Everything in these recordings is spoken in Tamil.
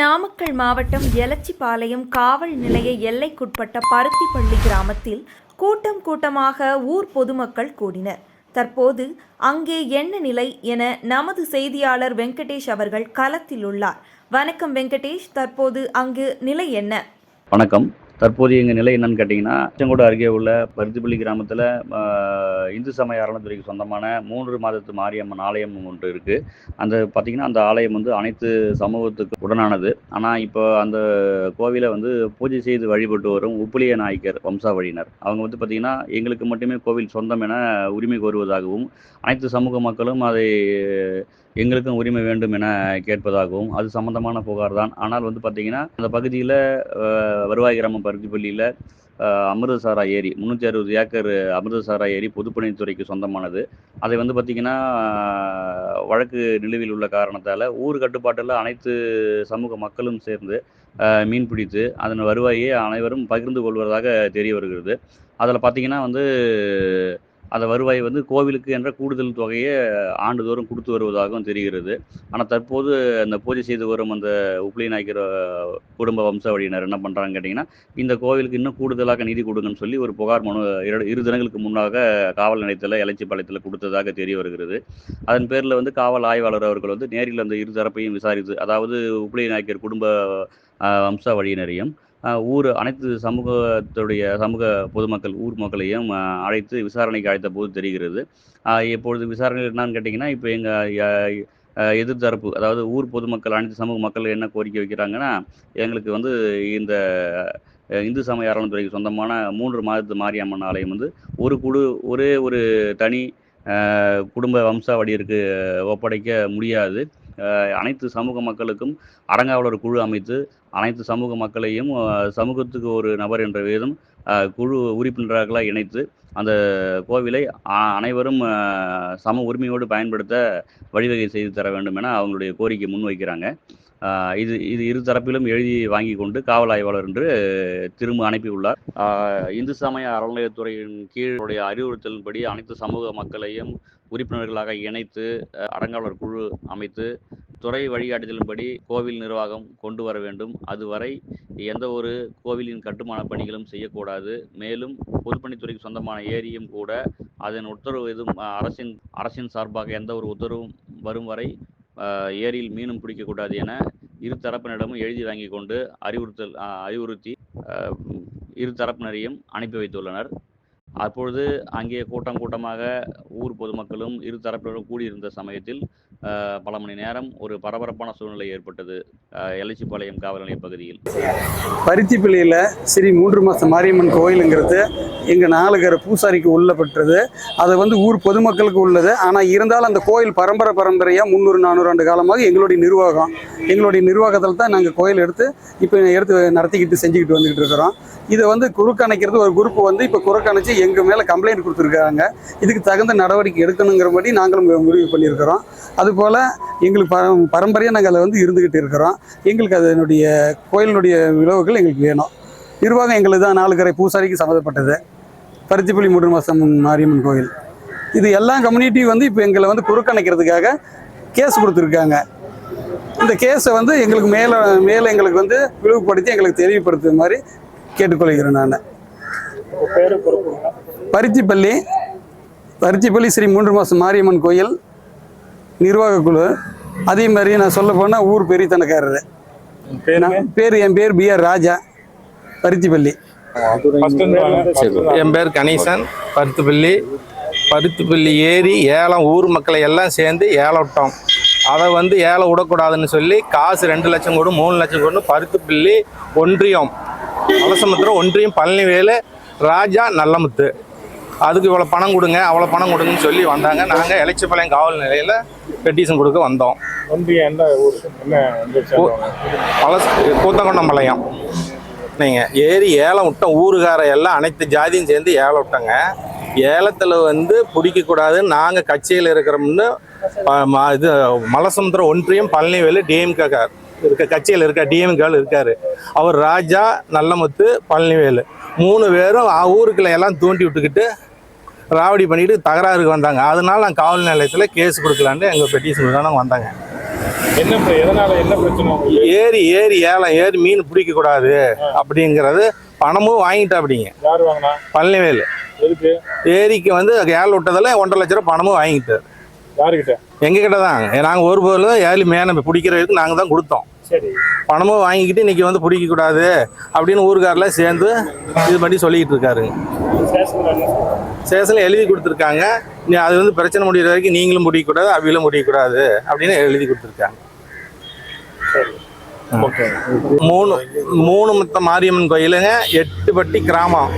நாமக்கல் மாவட்டம் எலச்சிபாளையம் காவல் நிலைய எல்லைக்குட்பட்ட பருத்திப்பள்ளி கிராமத்தில் கூட்டம் கூட்டமாக ஊர் பொதுமக்கள் கூடினர். தற்போது அங்கே என்ன நிலை என நமது செய்தியாளர் வெங்கடேஷ் அவர்கள் களத்தில் உள்ளார். வணக்கம் வெங்கடேஷ் தற்போது அங்கு நிலை என்ன? வணக்கம். தற்போது எங்கள் நிலை என்னன்னு கேட்டிங்கன்னா அச்சங்கோடு அருகே உள்ள பருத்திப்பள்ளி கிராமத்தில் இந்து சமய அறநிலைத்துறைக்கு சொந்தமான மூன்று மாதத்து மாரியம்மன் ஆலயம் ஒன்று இருக்குது அந்த பார்த்திங்கன்னா அந்த ஆலயம் வந்து அனைத்து சமூகத்துக்கு உடனானது. ஆனால் இப்போ அந்த கோவிலை வந்து பூஜை செய்து வழிபட்டு வரும் உப்புளிய நாயக்கர் வம்சாவழியினர். அவங்க வந்து பார்த்திங்கன்னா எங்களுக்கு மட்டுமே கோவில் சொந்தம் என உரிமை கோருவதாகவும் அனைத்து சமூக மக்களும் அதை எங்களுக்கும் உரிமை வேண்டும் என கேட்பதாகவும் அது சம்பந்தமான புகார் தான் ஆனால் வந்து பார்த்திங்கன்னா அந்த பகுதியில் வருவாய் கிராமம் பருத்திப்பள்ளியில் அமிர்தசாரா ஏரி. முந்நூற்றி அறுபது ஏக்கர் அமிர்தசாரா ஏரி பொதுப்பணித்துறைக்கு சொந்தமானது. அதை வந்து பார்த்திங்கன்னா வழக்கு நிலுவையில் உள்ள காரணத்தால் ஊர் கட்டுப்பாட்டில் அனைத்து சமூக மக்களும் சேர்ந்து மீன் பிடித்து அதன் வருவாயை அனைவரும் பகிர்ந்து கொள்வதாக தெரிய வருகிறது. அதில் பார்த்திங்கன்னா வந்து அந்த வருவாய் வந்து கோவிலுக்கு என்ற கூடுதல் தொகையை ஆண்டுதோறும் கொடுத்து வருவதாகவும் தெரிகிறது. ஆனால் தற்போது அந்த பூஜை செய்து வரும் அந்த உப்ளி நாயக்கர் குடும்ப வம்சாவளியினர் என்ன பண்ணுறாங்க கேட்டிங்கன்னா இந்த கோவிலுக்கு இன்னும் கூடுதலாக நிதி கொடுங்கன்னு சொல்லி ஒரு புகார் மனு இரு இரு தினங்களுக்கு முன்னாக காவல் நிலையத்தில் எலச்சிப்பாளையத்தில் கொடுத்ததாக தெரிய வருகிறது. அதன் பேரில் வந்து காவல் ஆய்வாளர் அவர்கள் வந்து நேரில் அந்த இரு தரப்பையும் விசாரித்து அதாவது உப்ளி நாயக்கர் குடும்ப வம்சாவளியினரையும் ஊர் அனைத்து சமூகத்துடைய சமூக பொதுமக்கள் ஊர் மக்களையும் அழைத்து விசாரணைக்கு அழைத்த போது தெரிகிறது. இப்பொழுது விசாரணை என்னன்னு கேட்டிங்கன்னா இப்போ எங்கள் எதிர்த்தரப்பு அதாவது ஊர் பொதுமக்கள் அனைத்து சமூக மக்கள் என்ன கோரிக்கை வைக்கிறாங்கன்னா எங்களுக்கு வந்து இந்த இந்து சமய அறநிலைத்துறைக்கு சொந்தமான மூன்று மாதத்து மாரியம்மன் ஆலயம் வந்து ஒரு குழு ஒரே ஒரு தனி குடும்ப வம்சாவடியிற்கு ஒப்படைக்க முடியாது. அனைத்து சமூக மக்களுக்கும் அறங்காவலர் குழு அமைத்து அனைத்து சமூக மக்களையும் சமூகத்துக்கு ஒரு நபர் என்ற விதம் குழு உறுப்பினர்களாக இணைத்து அந்த கோவிலை அனைவரும் சம உரிமையோடு பயன்படுத்த வழிவகை செய்து தர வேண்டும் என அவங்களுடைய கோரிக்கை முன்வைக்கிறாங்க. இது இது இரு தரப்பிலும் எழுதி வாங்கி கொண்டு காவல் ஆய்வாளர் என்று திரும்ப அனுப்பியுள்ளார். இந்து சமய அறநிலையத்துறையின் கீழுடைய அறிவுறுத்தலின்படி அனைத்து சமூக மக்களையும் உறுப்பினர்களாக இணைத்து அஹ், அறங்காவலர் குழு அமைத்து துறை வழிகாட்டுதலின்படி கோவில் நிர்வாகம் கொண்டு வர வேண்டும். அதுவரை எந்த ஒரு கோவிலின் கட்டுமான பணிகளும் செய்யக்கூடாது. மேலும் பொதுப்பணித்துறைக்கு சொந்தமான ஏரியும் கூட அதன் உத்தரவு எதுவும் அரசின் அரசின் சார்பாக எந்த ஒரு உத்தரவும் வரும் வரை ஏரியில் மீனும் பிடிக்கக்கூடாது என இரு தரப்பினரிடமும் எழுதி வாங்கி கொண்டு அறிவுறுத்தல் அறிவுறுத்தி இரு தரப்பினரையும் அனுப்பி வைத்துள்ளனர். அப்பொழுது அங்கே கூட்டம் கூட்டமாக ஊர் பொதுமக்களும் இரு தரப்பினரும் கூடியிருந்த சமயத்தில் பல மணி நேரம் ஒரு பரபரப்பான சூழ்நிலை ஏற்பட்டது எலச்சிபாளையம் காவல் நிலைய பகுதியில். பருத்திப்பள்ளியில் ஸ்ரீ மூன்று மாதம் மாரியம்மன் கோயிலுங்கிறது எங்கள் நாலுகர பூசாரிக்கு உள்ளப்பட்டது அது வந்து ஊர் பொதுமக்களுக்கு உள்ளது. ஆனால் இருந்தாலும் அந்த கோயில் பரம்பரை பரம்பரையாக முந்நூறு நானூறு ஆண்டு காலமாக எங்களுடைய நிர்வாகம் எங்களுடைய நிர்வாகத்தில் தான் நாங்கள் கோயில் எடுத்து இப்போ எடுத்து நடத்திக்கிட்டு செஞ்சுக்கிட்டு வந்துக்கிட்டு இருக்கிறோம். இதை வந்து குறுக்கணைக்கிறது ஒரு குரூப் வந்து இப்போ குறுக்கணைச்சு எங்கள் மேலே கம்ப்ளைண்ட் கொடுத்துருக்காங்க. இதுக்கு தகுந்த நடவடிக்கை எடுக்கணுங்கிறபடி நாங்களும் முடிவு பண்ணியிருக்கிறோம். அதுபோல் எங்களுக்கு பர பரம்பரையாக நாங்கள் அதில் வந்து இருந்துக்கிட்டு இருக்கிறோம். எங்களுக்கு அதனுடைய கோயிலினுடைய விளவுகள் எங்களுக்கு வேணும். நிர்வாகம் எங்களுக்கு தான் நாலு கரை பூசாரிக்கு சம்மந்தப்பட்டது. பருத்திப்பள்ளி மூன்று மாதம் மாரியம்மன் கோயில். இது எல்லா கம்யூனிட்டியும் வந்து இப்போ எங்களை வந்து குறுக்கணைக்கிறதுக்காக கேஸ் கொடுத்துருக்காங்க. இந்த கேஸை வந்து எங்களுக்கு மேலே மேலே எங்களுக்கு வந்து விரிவுபடுத்தி எங்களுக்கு தெளிவுபடுத்துற மாதிரி கேட்டுக்கொள்கிறேன் நான். பருத்திப்பள்ளி பருத்திப்பள்ளி ஸ்ரீ மூன்று மாதம் மாரியம்மன் கோயில். நிர்வாக குழு. அதே மாதிரி நான் சொல்ல போனால் ஊர் பெரியத்தனக்காரர். நான் பேர் என் பேர் பி ஆர் ராஜா பருத்திப்பள்ளி. என் பேர் கணேசன் பருத்துப்பள்ளி. பருத்துப்பள்ளி ஏரி ஏலம் ஊர் மக்களை எல்லாம் சேர்ந்து ஏலம் விட்டோம் அதை வந்து ஏலம் விடக்கூடாதுன்னு சொல்லி காசு ரெண்டு லட்சம் கொடு மூணு லட்சம் கொடு பருத்துப்பள்ளி ஒன்றியம். வலசமுத்திரம் ஒன்றியம் பழனிவேலு ராஜா நல்லமுத்து. அதுக்கு இவ்வளோ பணம் கொடுங்க அவ்வளோ பணம் கொடுங்கன்னு சொல்லி வந்தாங்க. நாங்கள் எலச்சிப்பாளையம் காவல் நிலையில் பெட்டிஷன் கொடுக்க வந்தோம். என்ன சேர்ந்தவங்க? பழச கூத்தங்கொண்டம்பாளையம். நீங்கள் ஏறி ஏலம் விட்டோம் ஊருகார எல்லாம் அனைத்து ஜாதியும் சேர்ந்து ஏலம் விட்டோங்க. ஏலத்தில் வந்து பிடிக்கக்கூடாதுன்னு நாங்கள் கட்சியில் இருக்கிறோம்னு இது மலசமுத்திரம் ஒன்றியம் பழனிவேலு டிஎம்கே இருக்க கட்சியில் இருக்க டிஎம்கேல இருக்காரு. அவர் ராஜா நல்லமுத்து பழனிவேலு. மூணு பேரும் ஊருக்குள்ள எல்லாம் தூண்டி விட்டுக்கிட்டு ராவடி பண்ணிட்டு தகராறுக்கு வந்தாங்க. அதனால நான் காவல் நிலையத்தில் கேஸ் கொடுக்கலான்ட்டு எங்கள் பெட்டிஷன் நாங்கள் வந்தாங்க. என்ன எதனால என்ன பிரச்சனை ஏரி ஏரி ஏலம் ஏரி மீன் பிடிக்க கூடாது அப்படிங்கிறது பணமும் வாங்கிட்டா அப்படிங்க யார் வாங்கினா? பழனிவேலு. ஏரிக்கு வந்து ஏழை விட்டதில் ஒன்றரை லட்ச ரூபா பணமும் வாங்கிட்டார். யாருக்கிட்ட? எங்ககிட்ட தான். நாங்கள் ஒரு பொருள் ஏழு மேன பிடிக்கிறதுக்கு நாங்கள் தான் கொடுத்தோம். சரி. பணமும் வாங்கிக்கிட்டு இன்னைக்கு வந்து பிடிக்க கூடாது அப்படின்னு ஊருக்காரில் சேர்ந்து இது பண்ணி சொல்லிக்கிட்டு சொல்றாங்க? ஸ்டேஷனில் எழுதி கொடுத்துருக்காங்க. நீ அது வந்து பிரச்சனை முடிகிற வரைக்கும் நீங்களும் முடிக்கக்கூடாது அவிகளும் முடிக்கக்கூடாது அப்படின்னு எழுதி கொடுத்துருக்காங்க. ஓகே. மூணு மூணு மொத்த மாரியம்மன் கோயிலுங்க எட்டு பட்டி கிராமம்.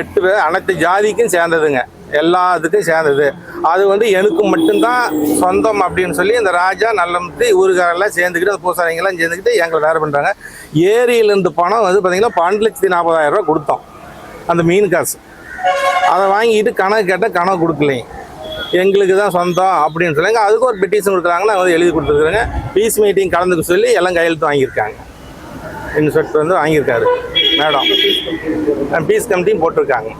எட்டு பேர் அனைத்து ஜாதிக்கும் சேர்ந்ததுங்க. எல்லாத்துக்கும் சேர்ந்தது. அது வந்து எனக்கு மட்டும்தான் சொந்தம் அப்படின்னு சொல்லி இந்த ராஜா நல்லமுத்து ஊருக்காரெல்லாம் சேர்ந்துக்கிட்டு அந்த பூசாரிங்கெல்லாம் சேர்ந்துக்கிட்டு எங்களை வேறு பண்ணுறாங்க ஏரியிலேருந்து பணம் வந்து பார்த்திங்கன்னா பன்னெண்டு லட்சத்தி நாற்பதாயிரம் ரூபா கொடுத்தோம். அந்த மீன் காசு. அதை வாங்கிட்டு கணக்கு கேட்டால் கணக்கு கொடுக்கலைங்க. எங்களுக்கு தான் சொந்தம் அப்படின்னு சொல்லுங்க. அதுக்கு ஒரு பெட்டிஷன் கொடுக்குறாங்க நாங்கள் வந்து எழுதி கொடுத்துருக்குறாங்க. பீஸ் மீட்டிங் கலந்துக்க சொல்லி எல்லாம் கையெழுத்து வாங்கியிருக்காங்க. இன்ஸ்பெக்டர் வந்து வாங்கியிருக்காரு. மேடம் பீஸ் கமிட்டியும் போட்டிருக்காங்க.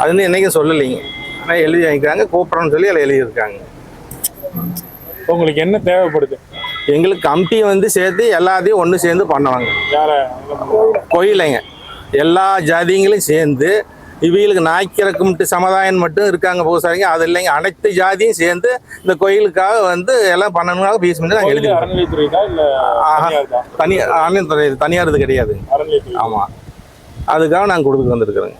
அது வந்து என்னைக்கும் சொல்லலைங்க. ஆனால் எழுதி வாங்கிக்கிறாங்க கூப்பிட்றோன்னு சொல்லி அதில் எழுதியிருக்காங்க. உங்களுக்கு என்ன தேவைப்படுது? எங்களுக்கு கமிட்டி வந்து சேர்த்து எல்லாத்தையும் ஒன்று சேர்ந்து பண்ணுவாங்க. கோயிலைங்க. எல்லா ஜாதிங்களும் சேர்ந்து இவங்களுக்கு நாய்க்கிறக்கும்ட்டு சமுதாயம் மட்டும் இருக்காங்க பூசாரிங்க அது இல்லைங்க. அனைத்து ஜாதியும் சேர்ந்து இந்த கோயிலுக்காக வந்து எல்லாம் பண்ணணும்னாக பீஸ் பண்ணி நாங்கள் எழுதி. தனியார் தனியார் இது கிடையாது. ஆமாம் அதுக்காக நாங்கள் கொடுத்துட்டு வந்திருக்கிறோங்க.